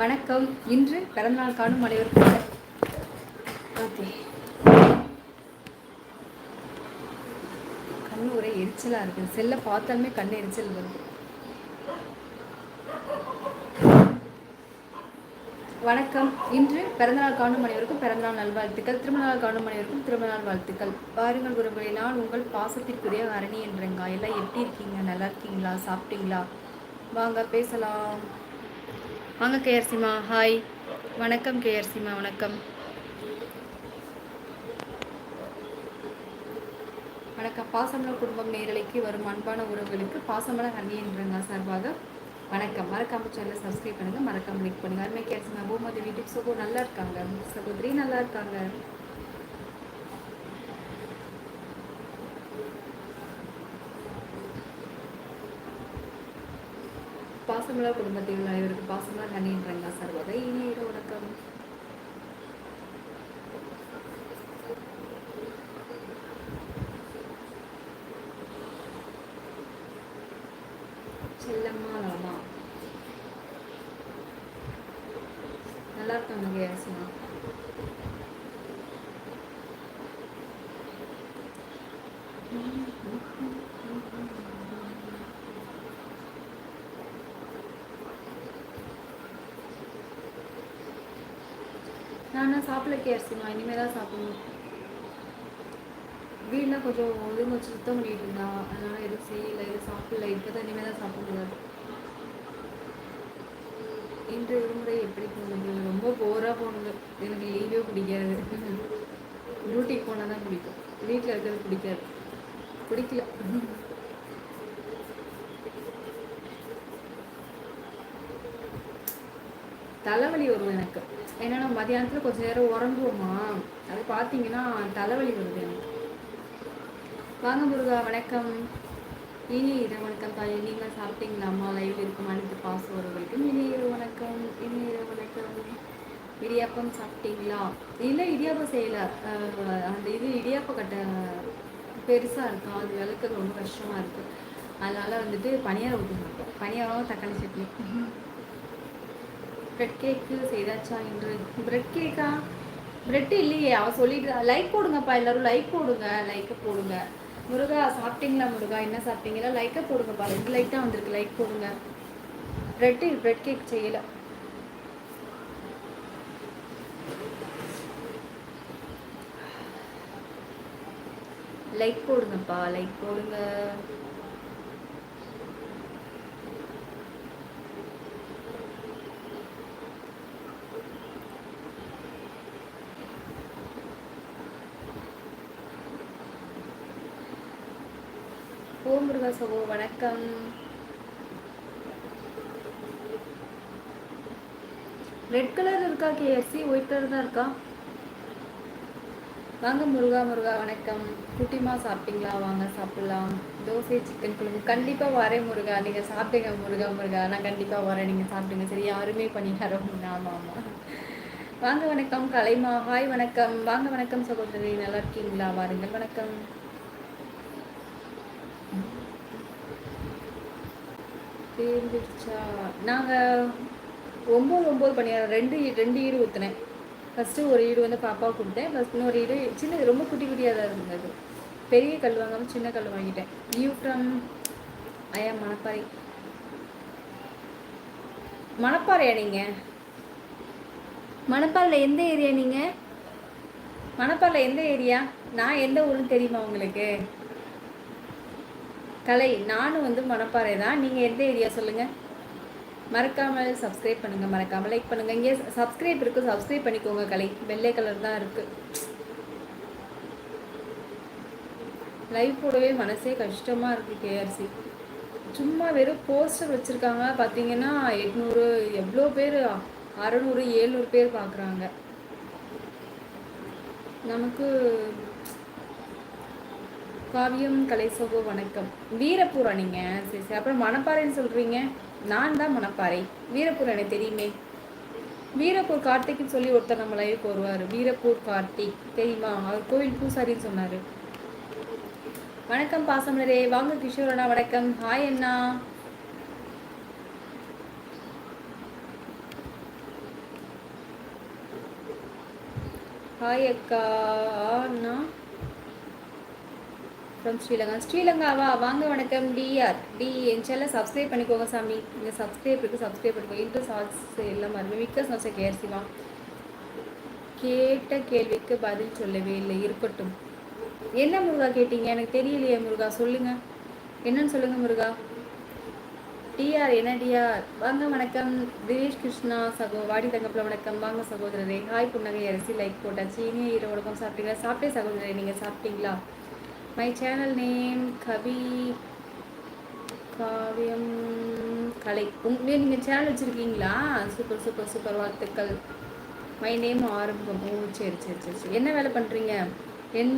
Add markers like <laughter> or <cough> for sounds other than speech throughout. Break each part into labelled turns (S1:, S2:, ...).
S1: வணக்கம் இன்று பிறந்தநாள் காணும் அனைவருக்கும் ஓகே கண் ஒரே எரிச்சலாக இருக்குது செல்ல பார்த்தாலுமே கண் எரிச்சல் வருது வணக்கம் இன்று பிறந்தநாள் காணும் அனைவருக்கும் பிறந்தநாள் நல்வாழ்த்துக்கள் திருமணநாள் காணும் அனைவருக்கும் திருமணநாள் வாழ்த்துக்கள் பாருங்கள் குருங்களே நான் உங்கள் பாசத்திற்குரிய அரணி என்றங்க எல்லாம் எப்படி இருக்கீங்க நல்லா இருக்கீங்களா சாப்பிட்டீங்களா வாங்க பேசலாம் வாங்க கேஆர்சிமா ஹாய் வணக்கம் கேஆர்சிமா வணக்கம் வணக்கம் பாசமல குடும்பம் நேரலைக்கு வரும் அன்பான உறவுகளுக்கு பாசமல அன்னியின் பிரங்கா சார்பாக வணக்கம் மறக்காம சேனலை சப்ஸ்கிரைப் பண்ணுங்கள் மறக்காம லைக் பண்ணுங்கள் அருமை கேஆர்சிமா பூமதி வீட்டுக்கு சகோ நல்லா இருக்காங்க சகோதரி நல்லா இருக்காங்க சத்துமிழா குடும்பத்தில் அனைவருக்கு பாசமாக ஹனி என்றாங்க சர்வதை இனிய வணக்கம் நான் சாப்பிடல கேர்ஸு நான் இனிமேல் தான் சாப்பிடணும் வீடெலாம் கொஞ்சம் இது கொஞ்சம் சுத்தம் பண்ணிட்டு இருந்தா அதனால் எதுவும் செய்யலை எதுவும் சாப்பிடல இப்போ தான் இனிமேல் தான் முடியாது இன்று விடுமுறை எப்படி போகுது ரொம்ப போராக போனது எனக்கு லீவே பிடிக்காது டியூட்டிக்கு <laughs> போனால் தான் பிடிக்கும் வீட்டில் இருக்கிறது பிடிக்காது பிடிக்கல <laughs> தலைவலி வரும் எனக்கு ஏன்னா நம்ம மதியானத்தில் கொஞ்சம் நேரம் உறங்குவோமா அது பார்த்தீங்கன்னா தலைவலி வருது எனக்கு வாங்க முருகா வணக்கம் இனி இரு வணக்கம் தாய் நீங்கள் சாப்பிட்டீங்களா அம்மா லைவ் இருக்கும் அனைத்து பாசவர்களுக்கும் இனி இரு வணக்கம் இனி இரு வணக்கம் இடியாப்பம் சாப்பிட்டீங்களா இல்லை இடியாப்பம் செய்யலை அந்த இது இடியாப்ப கட்டை பெருசாக இருக்கும் அது விளக்கு ரொம்ப கஷ்டமாக இருக்குது அதனால் வந்துட்டு பனியாரம் ஊற்றி சாப்பிட்டோம் பனியாரம் தக்காளி சட்னி பிரெட் கேக்கு செய்தாச்சா என்று பிரெட் கேக்கா பிரெட் இல்லையே அவள் சொல்லிட்டு லைக் போடுங்கப்பா எல்லாரும் லைக் போடுங்க லைக்கை போடுங்க முருகா சாப்பிட்டீங்களா முருகா என்ன சாப்பிட்டீங்களா லைக்கை போடுங்கப்பா ரெண்டு லைக் தான் வந்திருக்கு லைக் போடுங்க பிரெட்டு பிரெட் கேக் செய்யலை லைக் போடுங்கப்பா லைக் போடுங்க ஓம் முருகா சகோ வணக்கம் ரெட் கலர் இருக்கா கேஎஸ்சி ஒயிட் கலர் தான் இருக்கா வாங்க முருகா முருகா வணக்கம் குட்டிமா சாப்பிட்டீங்களா வாங்க சாப்பிடலாம் தோசை சிக்கன் குழம்பு கண்டிப்பாக வரேன் முருகா நீங்கள் சாப்பிடுங்க முருகா முருகா நான் கண்டிப்பாக வரேன் நீங்கள் சாப்பிடுங்க சரி யாருமே பண்ணிட்டாரோம் ஆமாம் ஆமாம் வாங்க வணக்கம் கலைமா ஹாய் வணக்கம் வாங்க வணக்கம் சகோதரி நல்லா இருக்கீங்களா வாருங்கள் வணக்கம் பேர்விச்சா நாங்கள் ஒம்பது ஒம்பது பணியாரம் ரெண்டு ரெண்டு ஈடு ஊற்றினேன் ஃபஸ்ட்டு ஒரு ஈடு வந்து பாப்பாவுக்கு கொடுத்தேன் ப்ளஸ் இன்னொரு ஈடு சின்னது ரொம்ப குட்டி குட்டியாக தான் இருந்தது பெரிய கல் வாங்காமல் சின்ன கல் வாங்கிட்டேன் யூ ஃப்ரம் ஐயா மணப்பாறை மணப்பாறையா நீங்கள் மணப்பாறையில் எந்த ஏரியா நீங்கள் மணப்பாறையில் எந்த ஏரியா நான் எந்த ஊருன்னு தெரியுமா உங்களுக்கு கலை நானும் வந்து மனப்பாறை தான் நீங்கள் எந்த ஏரியா சொல்லுங்கள் மறக்காமல் சப்ஸ்கிரைப் பண்ணுங்கள் மறக்காமல் லைக் பண்ணுங்கள் இங்கே சப்ஸ்கிரைப் இருக்குது சப்ஸ்கிரைப் பண்ணிக்கோங்க கலை வெள்ளை கலர் தான் இருக்குது லைவ் போடவே மனசே கஷ்டமாக இருக்குது கேஆர்சி சும்மா வெறும் போஸ்டர் வச்சுருக்காங்க பார்த்தீங்கன்னா எட்நூறு எவ்வளோ பேர் அறநூறு ஏழ்நூறு பேர் பார்க்குறாங்க நமக்கு காவியம் கலைசோகோ வணக்கம் வீரபுராணிங்க சரி சரி அப்புறம் மணப்பாறைன்னு சொல்கிறீங்க நான் தான் மணப்பாறை எனக்கு தெரியுமே வீரப்பூர் கார்த்திக்னு சொல்லி ஒருத்தர் நம்ம லைவுக்கு வருவார் வீரப்பூர் கார்த்திக் தெரியுமா அவர் கோவில் பூசாரின்னு சொன்னார் வணக்கம் பாசமலரே வாங்க கிஷோர் அண்ணா வணக்கம் ஹாய் அண்ணா ஹாய் அக்கா அண்ணா ஃப்ரம் ஸ்ரீலங்கா ஸ்ரீலங்காவா வாங்க வணக்கம் டிஆர் டி என் சேனலை சப்ஸ்கிரைப் பண்ணிக்கோங்க சாமி இந்த சப்ஸ்கிரைப் இருக்கு சப்ஸ்கிரைப் பண்ணிக்கோங்க இன்ட்ரெஸ்ட் சால்ஸ் எல்லாம் மறந்து மிக்க சால்ஸை கேர்சிவா கேட்ட கேள்விக்கு பதில் சொல்லவே இல்லை இருக்கட்டும் என்ன முருகா கேட்டீங்க எனக்கு தெரியலையே முருகா சொல்லுங்கள் என்னன்னு சொல்லுங்கள் முருகா டிஆர் என்ன டிஆர் வாங்க வணக்கம் தினேஷ் கிருஷ்ணா சகோ வாடி தங்கப்பில் வணக்கம் வாங்க சகோதரரே ஹாய் புன்னகை அரிசி லைக் போட்டாச்சு இனிய இரவு உலகம் சாப்பிட்டீங்களா சாப்பிட்டே சகோதரரே நீங்கள் சாப்பிட்டீங்களா மை சேனல் நேம் கவி காவியம் கலை உங்களே நீங்கள் சேனல் வச்சுருக்கீங்களா சூப்பர் சூப்பர் சூப்பர் வாழ்த்துக்கள் மை நேம் ஆரம்பம் ஓ சரி சரி சரி சரி என்ன வேலை பண்ணுறீங்க என்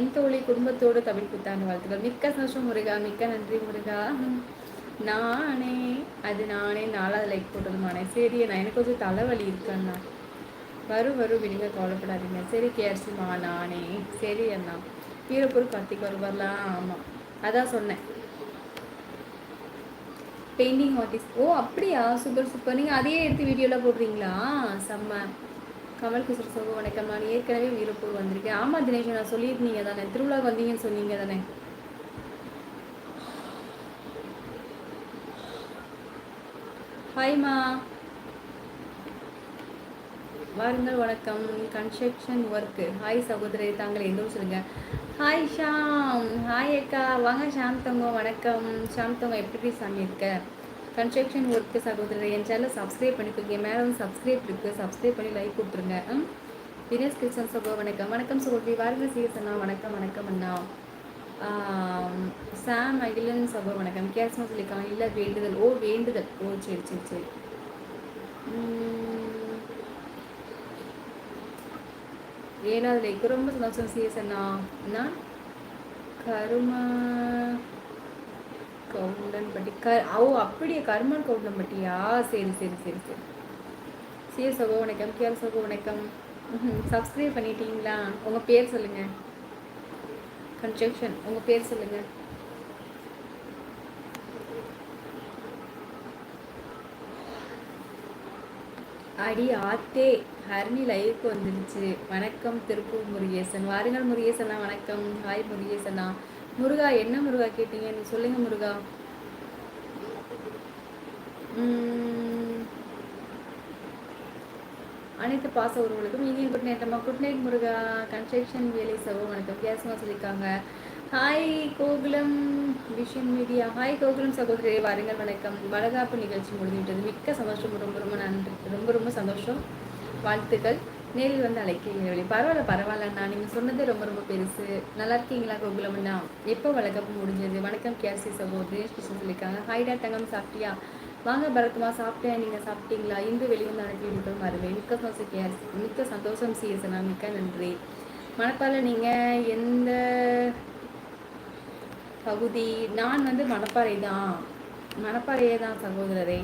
S1: என் தோழி குடும்பத்தோடு தமிழ் புத்தாண்டு வாழ்த்துக்கள் மிக்க சந்தோஷம் முருகா மிக்க நன்றி முருகா நானே அது நானே நாலாவது லைக் போட்டதுமானே சரி நான் எனக்கு கொஞ்சம் தலைவலி இருக்கேண்ணா வரும் வரும் வினிங்க கவலைப்படாதீங்க சரி கேர்சிமா நானே சரி அண்ணா வீரப்பூர் கார்த்திக் வருவார்லாம் ஆமாம் அதான் சொன்னேன் பெயிண்டிங் ஆர்டிஸ்ட் ஓ அப்படியா சூப்பர் சூப்பர் நீங்கள் அதையே எடுத்து வீடியோலாம் போடுறீங்களா செம்ம கமல் கிஷோர் சோக வணக்கம் நான் ஏற்கனவே வீரப்பூர் வந்திருக்கேன் ஆமாம் தினேஷ் நான் சொல்லியிருந்தீங்க தானே திருவிழா வந்தீங்கன்னு சொன்னீங்க தானே ஹாய்மா வாருங்கள் வணக்கம் கன்ஸ்ட்ரக்ஷன் ஒர்க்கு ஹாய் சகோதரி தாங்களே எந்த சொல்லுங்கள் ஹாய் ஷாம் ஹாய் அக்கா வாங்க சாந்தவங்க வணக்கம் சாந்தவங்க எப்படி சாமி இருக்க கன்ஸ்ட்ரக்ஷன் ஒர்க்கு சகோதரர் என் சேனல் சப்ஸ்கிரைப் பண்ணிக்கோங்க மேலே வந்து சப்ஸ்கிரைப் இருக்குது சப்ஸ்கிரைப் பண்ணி லைக் கொடுத்துருங்க தினேஷ் கிருஷ்ணன் சகோ வணக்கம் வணக்கம் சகோதரி வாரதி சீரியஸ் அண்ணா வணக்கம் வணக்கம் அண்ணா சாம் அகிலன் சகோ வணக்கம் வித்தியாசமாக சொல்லியிருக்காங்க இல்லை வேண்டுதல் ஓ வேண்டுதல் ஓ சரி சரி சரி ஏன்னா அதில் எக்கு ரொம்ப சந்தோஷம் சீசனா நான் கருமா கவுண்டன்பட்டி க ஓ அப்படியே கருமன் கவுண்டன்பட்டியா சரி சரி சரி சரி சிஎஸ் சகோ வணக்கம் கேஆர் சகோ வணக்கம் சப்ஸ்கிரைப் பண்ணிட்டீங்களா உங்கள் பேர் சொல்லுங்கள் கன்ஸ்ட்ரக்ஷன் உங்கள் பேர் சொல்லுங்கள் அடி ஆத்தே ஹரிணி லைவுக்கு வந்துடுச்சு வணக்கம் திருப்பூர் முருகேசன் வாருங்கள் முருகேசனா வணக்கம் ஹாய் முருகேசனா முருகா என்ன முருகா கேட்டீங்கன்னு சொல்லுங்க முருகா அனைத்து பாச உறவுகளுக்கும் இனியும் குட் நைட் அம்மா குட் நைட் முருகா கன்ஸ்ட்ரக்ஷன் வேலை சவோ வணக்கம் வித்தியாசமாக சொல்லியிருக்காங்க hi Gokulam vision media hi Gokulam சகோதரி வாருங்கள் வணக்கம் வளகாப்பு நிகழ்ச்சி முடிஞ்சுட்டது மிக்க சந்தோஷம் ரொம்ப ரொம்ப நன்றி ரொம்ப ரொம்ப சந்தோஷம் வாழ்த்துக்கள் நேரில் வந்து வழி பரவாயில்ல பரவாயில்லண்ணா நீங்கள் சொன்னது ரொம்ப ரொம்ப பெருசு நல்லா இருக்கீங்களா கோகுலம்ண்ணா எப்போ வழக்கம் முடிஞ்சது வணக்கம் கேசி சகோ கிருஷ்ணன் சொல்லியிருக்காங்க ஹைடா தங்கம் சாப்பிட்டியா வாங்க பரத்மா சாப்பிட்டேன் நீங்கள் சாப்பிட்டீங்களா இந்து வெளியே அனைத்து வீடுகள் வருவேன் மிக்க சந்தோஷம் கேசி மிக்க சந்தோஷம் சிஎஸ்ண்ணா மிக்க நன்றி மணப்பால நீங்கள் எந்த பகுதி நான் வந்து மணப்பாறை தான் மணப்பாறையே தான் சகோதரரே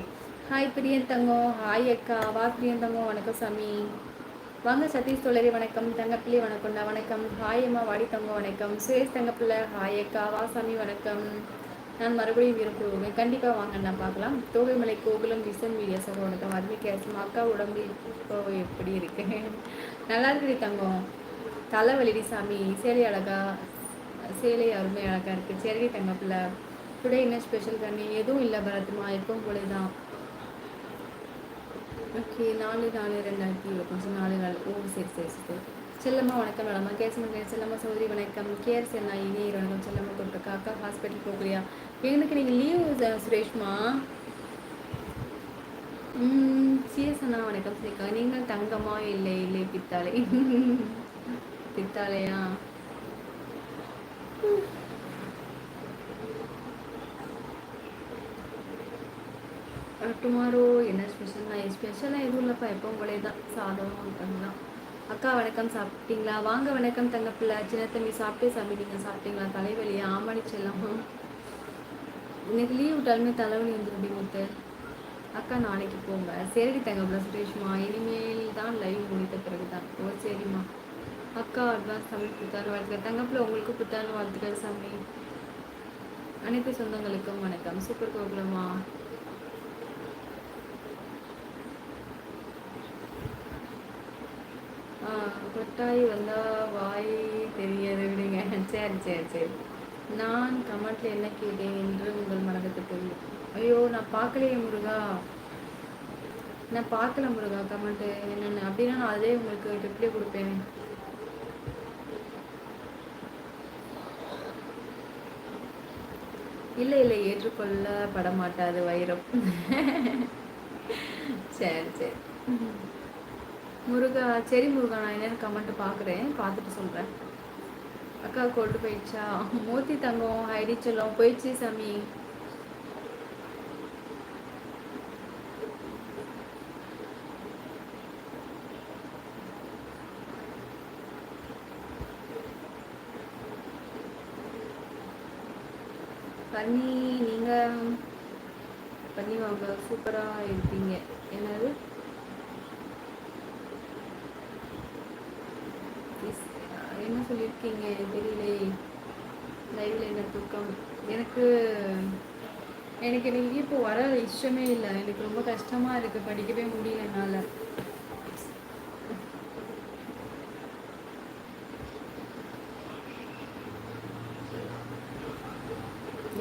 S1: ஹாய் பிரியந்தங்கம் ஹாய் அக்கா வா பிரியந்தங்கம் வணக்கம் சாமி வாங்க சதீஷ் தோழரி வணக்கம் தங்கப்பிள்ளை வணக்கம்டா வணக்கம் ஹாய் அம்மா வாடி தங்கம் வணக்கம் சுரேஷ் தங்கப்பிள்ளை ஹாய் அக்கா வா சாமி வணக்கம் நான் மறுபடியும் இருக்குவேன் கண்டிப்பாக வாங்க நான் பார்க்கலாம் Thogaimalai Gokulam vision media sir வணக்கம் அருமை கேசம் அக்கா உடம்பு இப்போ எப்படி இருக்கு நல்லா இருக்குது தங்கம் தலைவலிடி சாமி சேலை அழகா சேலை அருமை அழகாக இருக்குது சேலை தங்கப்பிள்ளை டுடே என்ன ஸ்பெஷல் கண்ணி எதுவும் இல்லை பரத்மா எப்பவும் போல தான் ஓகே நாலு நாலு ரெண்டாயிரத்தி இருபத்தஞ்சு நாலு நாள் ஓ சரி சரி சரி செல்லம்மா வணக்கம் நலமா கேசமன் செல்லம்மா சௌதரி வணக்கம் கேர்ஸ் என்ன இனியர் வணக்கம் செல்லம்மா தொட்டுக்கா அக்கா ஹாஸ்பிட்டல் போகலையா எனக்கு நீங்கள் லீவு சுரேஷ்மா சிஎஸ் அண்ணா வணக்கம் சரிக்கா நீங்கள் தங்கமா இல்லை இல்லை பித்தாளை <laughs> பித்தாளையா டுமாரோ என்ன ஸ்பெஷல்னா ஸ்பெஷலாக எதுவும் இல்லைப்பா எப்போ போலே தான் சாதம் தான் அக்கா வணக்கம் சாப்பிட்டீங்களா வாங்க வணக்கம் தங்கப்பிள்ளை சின்ன தம்பி சாப்பிட்டே சாமி நீங்கள் சாப்பிட்டீங்களா தலைவலியா ஆமாடி இன்னைக்கு லீவ் விட்டாலுமே தலைவலி வந்துருடி முத்து அக்கா நாளைக்கு போங்க சரி தங்கப்பிள்ள சுரேஷ்மா இனிமேல் தான் லைவ் முடித்த பிறகு தான் ஓ சரிம்மா அக்கா அட்வான்ஸ் தமிழ் புத்தாண்டு வாழ்த்துக்கள் தங்கப்பிள்ள உங்களுக்கு புத்தாண்டு வாழ்த்துக்கள் சாமி அனைத்து சொந்தங்களுக்கும் வணக்கம் சூப்பர் கோகுலமா பட்டாய் வந்தா வாய் தெரியாது விடுங்க சரி சரி சரி நான் கமெண்ட்ல என்ன கேட்டேன் என்று உங்கள் மனதுக்கு தெரியும் ஐயோ நான் பார்க்கலையே முருகா நான் பார்க்கல முருகா கமெண்ட் என்னென்னு அப்படின்னா நான் அதே உங்களுக்கு ரிப்ளை கொடுப்பேன் இல்லை இல்லை ஏற்றுக்கொள்ள மாட்டாது வைரம் சரி சரி முருகா சரி முருகா நான் என்னென்னு கமெண்ட் பார்க்குறேன் பார்த்துட்டு சொல்கிறேன் அக்கா கொண்டு போயிடுச்சா மூர்த்தி தங்கம் ஹைடி போயிடுச்சு சாமி பண்ணி நீங்கள் பண்ணி வாங்க சூப்பராக இருக்கு இருக்கீங்க தெரியலே லைவ்ல என்ன தூக்கம் எனக்கு எனக்கு எனக்கு இப்போ வர இஷ்டமே இல்லை எனக்கு ரொம்ப கஷ்டமாக இருக்குது படிக்கவே முடியல என்னால்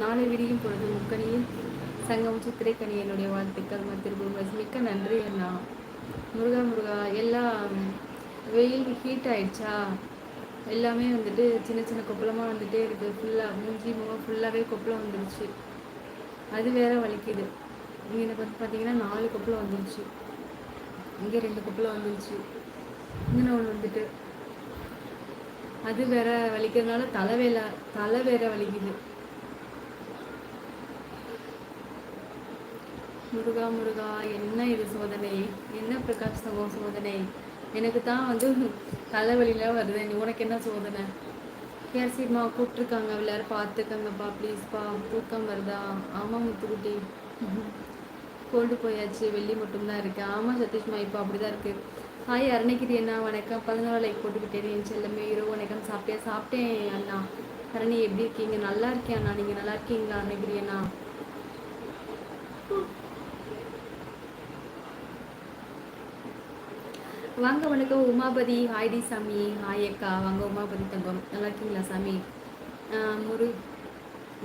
S1: நாளை விடியும் பொழுது முக்கணியில் சங்கம் சித்திரைக்கணி என்னுடைய வாழ்த்துக்கள் மத்திருபூர்வஸ் மிக்க நன்றி அண்ணா முருகா முருகா எல்லாம் வெயில் ஹீட் ஆயிடுச்சா எல்லாமே வந்துட்டு சின்ன சின்ன கொப்பளமாக வந்துகிட்டே இருக்குது ஃபுல்லாக மூஞ்சி முகம் ஃபுல்லாகவே கொப்பளம் வந்துடுச்சு அது வேற வலிக்குது இங்கே எனக்கு வந்து பார்த்தீங்கன்னா நாலு கொப்பளம் வந்துடுச்சு இங்கே ரெண்டு கொப்பளம் வந்துடுச்சு இங்கே ஒன்று வந்துட்டு அது வேற வலிக்கிறதுனால தலை வேலை தலை வேற வலிக்குது முருகா முருகா என்ன இது சோதனை என்ன பிரகாஷ் சகோ சோதனை எனக்கு தான் வந்து தலைவலிலாம் வருது நீ உனக்கு என்ன சோதனை கேசிமா சரிம்மா கூப்பிட்ருக்காங்க எல்லாரும் பார்த்துக்கங்கப்பா ப்ளீஸ்ப்பா தூக்கம் வருதா ஆமாம் முத்துக்குட்டி கொண்டு போயாச்சு வெள்ளி மட்டும்தான் இருக்கு ஆமாம் சதீஷ்மா இப்போ அப்படி தான் இருக்குது ஹாய் அருணகிரி அண்ணா வணக்கம் பதினோரு லைக் போட்டுக்கிட்டேன் என் செல்லமே இரவு வணக்கம் சாப்பிட்டேன் சாப்பிட்டேன் அண்ணா அரணி எப்படி இருக்கீங்க நல்லா இருக்கேன் அண்ணா நீங்கள் நல்லா இருக்கீங்களா அருணகிரி அண்ணா வாங்க வணக்கம் உமாபதி ஹாய்டி சாமி ஹாய் அக்கா வாங்க உமாபதி தங்கம் நல்லா இருக்கீங்களா சாமி முரு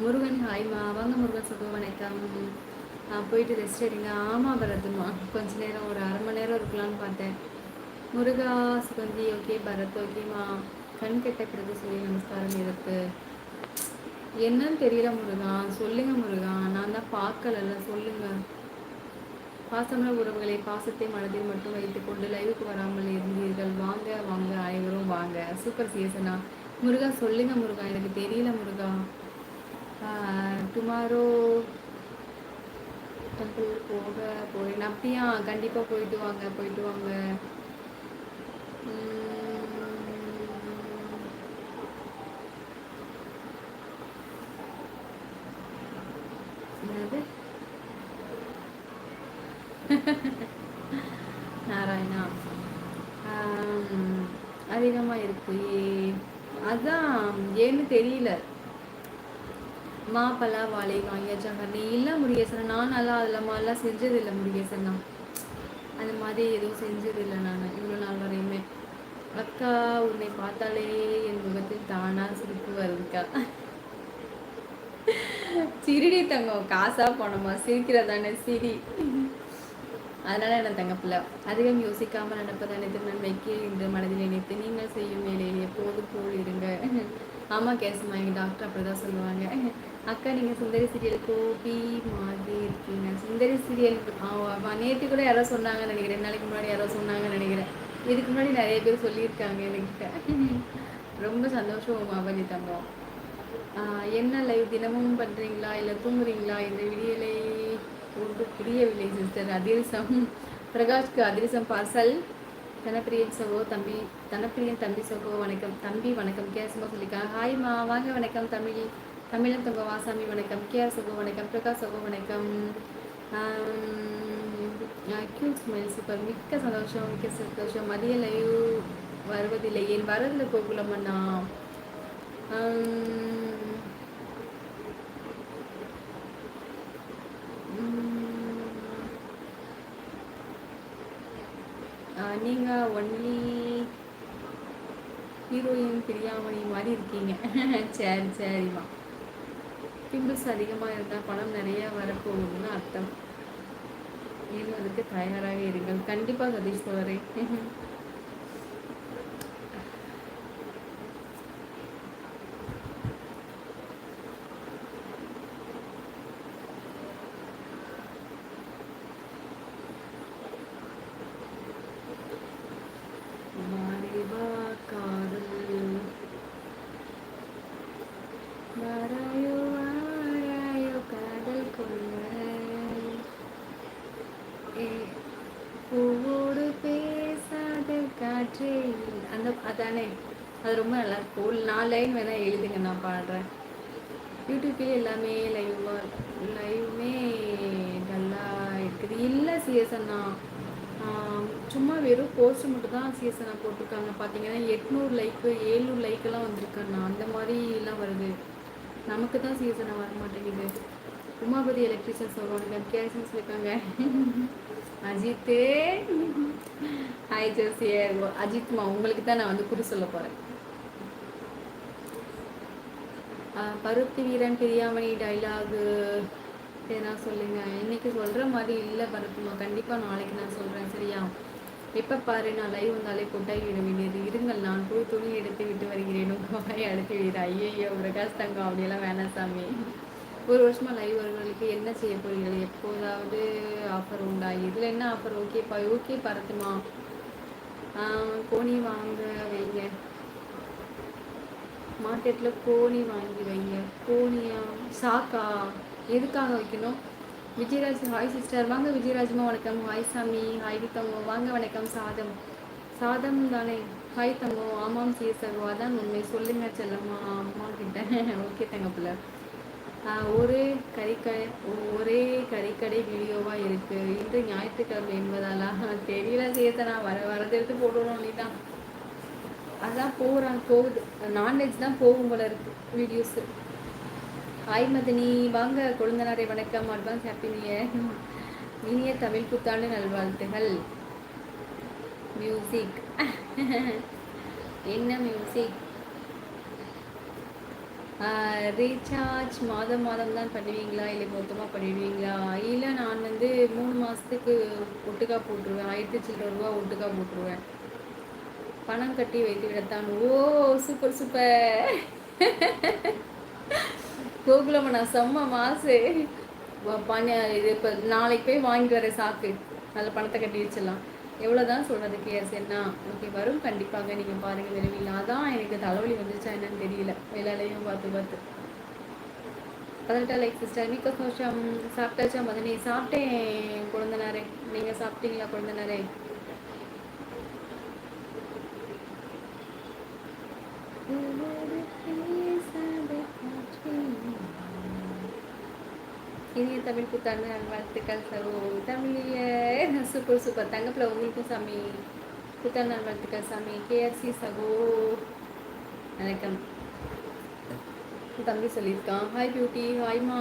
S1: முருகன் ஹாய்மா வாங்க முருகன் சொல்லுவோம் வணக்கம் போயிட்டு ரெஸ்ட் எடுங்க ஆமாம் பரத்மா கொஞ்ச நேரம் ஒரு அரை மணி நேரம் இருக்கலாம்னு பார்த்தேன் முருகா சுகந்தி ஓகே பரத் ஓகேம்மா கண் கெட்ட பிறகு சொல்லி நமஸ்காரம் இருக்கு என்னன்னு தெரியல முருகா சொல்லுங்க முருகா நான் தான் பார்க்கல சொல்லுங்க பாசமான உறவுகளை பாசத்தை மனதில் மட்டும் வைத்துக்கொண்டு லைவுக்கு வராமல் இருந்தீர்கள் வாங்க வாங்க அனைவரும் வாங்க சூப்பர் சீசனா முருகா சொல்லுங்க முருகா எனக்கு தெரியல முருகா டுமாரோ டெம்பிள் போக போய் அப்படியா கண்டிப்பாக போயிட்டு வாங்க போயிட்டு வாங்க தெரியல மாப்பெல்லாம் பலா வாழை வாங்கியாச்சாங்க நீ இல்லை முருகேசன் நான் நல்லா அதில் மாதிரிலாம் செஞ்சது இல்லை முருகேசன் தான் அந்த மாதிரி எதுவும் செஞ்சது இல்லை நான் இவ்வளோ நாள் வரையுமே அக்கா உன்னை பார்த்தாலே என் முகத்தில் தானாக சிரிப்பு வருதுக்கா சிரிடி தங்கம் காசா போனோமா சிரிக்கிறதானே சிரி அதனால என்ன தங்கப்பில்ல அதிகம் யோசிக்காமல் நடப்பதான திருநன்மைக்கு இன்று மனதில் நினைத்து நீங்கள் செய்யும் வேலையில் எப்போது போல் இருங்க ஆமாம் கேசுமா எங்கள் டாக்டர் அப்படி தான் சொல்லுவாங்க அக்கா நீங்கள் சுந்தரி சீரியல் கோபி மாதிரி இருக்கீங்க சுந்தரி சீரியல் நேற்று கூட யாரோ சொன்னாங்கன்னு நினைக்கிறேன் நாளைக்கு முன்னாடி யாரோ சொன்னாங்கன்னு நினைக்கிறேன் இதுக்கு முன்னாடி நிறைய பேர் சொல்லியிருக்காங்க எனக்கிட்ட ரொம்ப சந்தோஷம் அபஜி தம்பம் என்ன லைவ் தினமும் பண்ணுறீங்களா இல்லை தூங்குறீங்களா இந்த விடியலை ஒன்று புரியவில்லை சிஸ்டர் அதிரசம் பிரகாஷ்க்கு அதிரசம் பார்சல் தனப்பிரியன் சகோ தம்பி தனப்பிரியன் தம்பி சகோ வணக்கம் தம்பி வணக்கம் கே சுகோ சொல்லிக்கா ஹாய் மா வாங்க வணக்கம் தமிழ் தமிழன் தங்க வாசாமி வணக்கம் ஆர் சகோ வணக்கம் பிரகாஷ் சகோ வணக்கம் கியூட் ஸ்மைல் சூப்பர் மிக்க சந்தோஷம் மிக்க சந்தோஷம் மதிய லைவ் வருவதில்லை ஏன் வரதில் கோகுலம் அண்ணா நீங்கள் ஒன்லி ஹீரோயின் பிரியாமணி மாதிரி இருக்கீங்க <laughs> சரி சரிம்மா பிம்பிள்ஸ் அதிகமாக இருந்தால் பணம் நிறையா வரப்போகும்னு அர்த்தம் நீங்கள் அதுக்கு தயாராக இருங்கள் கண்டிப்பாக சதீஷ் தோழரே <laughs> அது ரொம்ப நல்லா ஒரு நாலு லைன் வேணால் எழுதுங்க நான் பாடுறேன் யூடியூப்லேயே எல்லாமே லைவாக லைவுமே நல்லா இருக்குது இல்லை சிஎஸ்என்னா சும்மா வெறும் போஸ்ட் மட்டும் தான் சிஎஸ்என்ஆ போட்டிருக்காங்க பார்த்தீங்கன்னா எட்நூறு லைக்கு ஏழ்நூறு லைக்கெல்லாம் வந்திருக்கேண்ணா அந்த மாதிரிலாம் வருது நமக்கு தான் சிஎஸ்என்ஆ வர மாட்டேங்குது உமாபதி எலக்ட்ரிஷியன் சொல்லுவாங்க கேஷன் இருக்காங்க அஜித்து ஹாய் ஜோசியர் அஜித்மா உங்களுக்கு தான் நான் வந்து குறி சொல்ல போகிறேன் பருத்தி வீரன் பிரியாமணி டைலாகு எதனா சொல்லுங்கள் இன்றைக்கி சொல்கிற மாதிரி இல்லை பரத்துமா கண்டிப்பாக நாளைக்கு நான் சொல்கிறேன் சரியா எப்போ பாரு நான் லைவ் வந்தாலே கொட்டாகி விட வேண்டியது இருங்கள் நான் போய் துணி எடுத்து விட்டு வருகிறேன் உங்கள் வாயை அடுத்து விடு ஐயோ பிரகாஷ் தங்கம் அப்படியெல்லாம் வேணாம் சாமி ஒரு வருஷமாக லைவ் வருவங்களுக்கு என்ன செய்ய போகிறீர்கள் எப்போதாவது ஆஃபர் உண்டா இதில் என்ன ஆஃபர் ஓகே பா ஓகே பரத்துமா கோணி வாங்க வைங்க மார்க்கெட்டில் கோணி வாங்கி வைங்க கோணியா சாக்கா எதுக்காக வைக்கணும் விஜயராஜ் ஹாய் சிஸ்டர் வாங்க விஜயராஜ்மா வணக்கம் ஹாய் சாமி ஹாய் தங்கோ வாங்க வணக்கம் சாதம் சாதம் தானே ஹாய் தங்கோ ஆமாம் சிஎஸ்ஆர் தான் உண்மை சொல்லுங்க செல்லம்மா அம்மா கிட்ட ஓகே தங்கப்பில் ஒரே கறிக்கடை ஒரே கறிக்கடை வீடியோவாக இருக்குது இன்று ஞாயிற்றுக்கிழமை என்பதாலாம் தெரியல சேர்த்த நான் வர வரது எடுத்து போடணும் நீ தான் அதான் போகிறாங்க போகுது நான்வெஜ் தான் போகும் போல இருக்கு வீடியோஸு ஹாய் மதினி வாங்க கொழுந்தனாரை வணக்கம் அட்வான்ஸ் ஹாப்பி நியூ இனிய தமிழ் புத்தாண்டு நல்வாழ்த்துகள் மியூசிக் என்ன மியூசிக் ரீசார்ஜ் மாதம் மாதம் தான் பண்ணுவீங்களா இல்லை மொத்தமாக பண்ணிடுவீங்களா இல்லை நான் வந்து மூணு மாதத்துக்கு ஒட்டுக்கா போட்டுருவேன் ஆயிரத்தி சில்லற ரூபா ஒட்டுக்கா போட்டுருவேன் பணம் கட்டி வைத்து விடத்தான் ஓ சூப்பர் சூப்பர் நான் செம்ம மாசு பண இது இப்போ நாளைக்கு போய் வாங்கிட்டு வர சாக்கு நல்ல பணத்தை கட்டி வச்சிடலாம் எவ்வளோ தான் சொல்கிறது என்ன ஓகே வரும் கண்டிப்பாக நீங்கள் பாருங்கள் விரைவில் அதான் எனக்கு தலைவலி வந்துச்சா என்னன்னு தெரியல வேலையிலையும் பார்த்து பார்த்து பதினெட்டா லைக் சிஸ்டர் நீக்க சோஷம் சாப்பிட்டாச்சா மதனி சாப்பிட்டேன் குழந்தனாரே நீங்கள் சாப்பிட்டீங்களா குழந்தனாரே இனிய தமிழ் புத்தாண்டு நல்வாழ்த்துக்கள் சகோ தமிழிய சூப்பர் சூப்பர் தங்கப்பில் உங்களுக்கும் சாமி புத்தாண்டு நல்வாழ்த்துக்கள் சாமி கேஆர்சி சகோ வணக்கம் தம்பி சொல்லியிருக்கான் ஹாய் பியூட்டி ஹாய்மா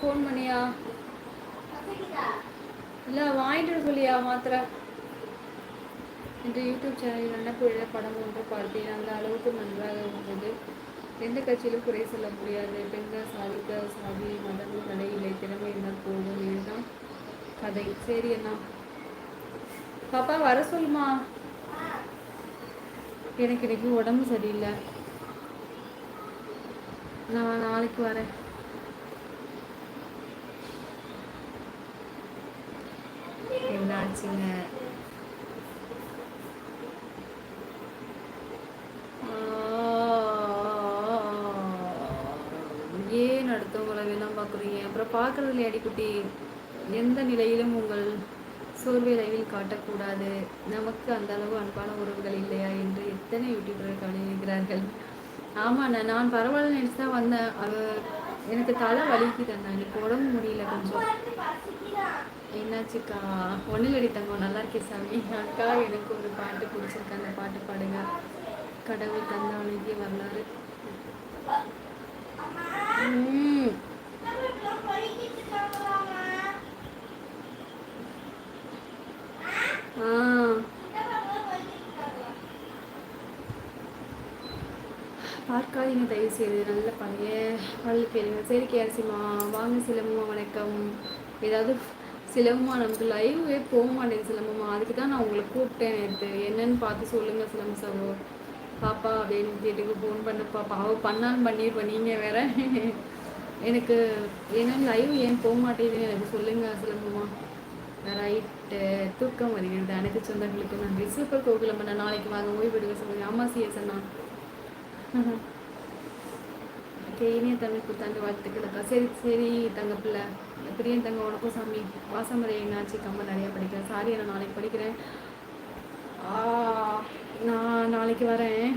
S1: ஃபோன் பண்ணியா இல்லை வாங்கிட்டு சொல்லியா மாத்திரை இந்த யூடியூப் சேனலில் நல்ல புரியல படம் ஒன்று பார்த்தேன் அந்த அளவுக்கு நன்றாக இருந்தது எந்த கட்சியிலும் குறை சொல்ல முடியாது பெண்கள் சாதிக்க சாதி மதமும் நடை இல்லை திறமை இருந்தால் போதும் இதுதான் கதை சரி அண்ணா பாப்பா வர சொல்லுமா எனக்கு இன்னைக்கு உடம்பு சரியில்லை நான் நாளைக்கு வரேன் இருந்துச்சுங்க ஏன் அடுத்தவங்களை வேணாம் பார்க்குறீங்க அப்புறம் பார்க்குறது இல்லையாடி குட்டி எந்த நிலையிலும் உங்கள் சோர்வேலையில் காட்டக்கூடாது நமக்கு அந்த அளவு அன்பான உறவுகள் இல்லையா என்று எத்தனை யூடியூபர்கள் அணுகிறார்கள் ஆமாண்ணா நான் பரவாயில்ல நினச்சி தான் வந்தேன் அவ எனக்கு தலை வலிக்குது அண்ணா எனக்கு உடம்பு முடியல கொஞ்சம் என்னாச்சுக்கா ஒன்றிலடி தங்கம் நல்லா இருக்கே சாமி அக்கா எனக்கு ஒரு பாட்டு பிடிச்சிருக்கு அந்த பாட்டு பாடுங்க கடவுள் தந்த உனக்கு வரலாறு பார்க்காதீங்க தயவு செய்து நல்ல பழைய பள்ளி பேருங்க சரி கேசிமா வாங்க சிலமும் வணக்கம் ஏதாவது சிலம்மா நமக்கு லைவே போக மாட்டேங்குது சிலம்பம்மா அதுக்கு தான் நான் உங்களை கூப்பிட்டேன் நேற்று என்னன்னு பார்த்து சொல்லுங்கள் சிலம்ப சகோ பாப்பா அப்படின்னு கேட்டுக்கு ஃபோன் பண்ண பாப்பா அவள் பண்ணாலும் பண்ணிடுவேன் நீங்கள் வேற எனக்கு என்னென்னு லைவ் ஏன் போக மாட்டேங்குதுன்னு எனக்கு சொல்லுங்கள் சிலம்பமா ரைட்டு தூக்கம் வருகிறது அனைத்து சொந்தங்களுக்கு நன்றி சூப்பர் பண்ண நாளைக்கு வாங்க ஓய்வு எடுக்க சொல்லுங்கள் அம்மா சிஎஸ் அண்ணா <laughs> ஓகே இனிய தமிழ் புத்தாண்டு வாழ்த்துக்களுக்கா சரி சரி பிள்ளை பிரியன் தங்க உனக்கும் சாமி வாசமுறை என்னாச்சு கம்ப நிறையா படிக்கிறேன் சாரி நான் நாளைக்கு படிக்கிறேன் நான் நாளைக்கு வரேன்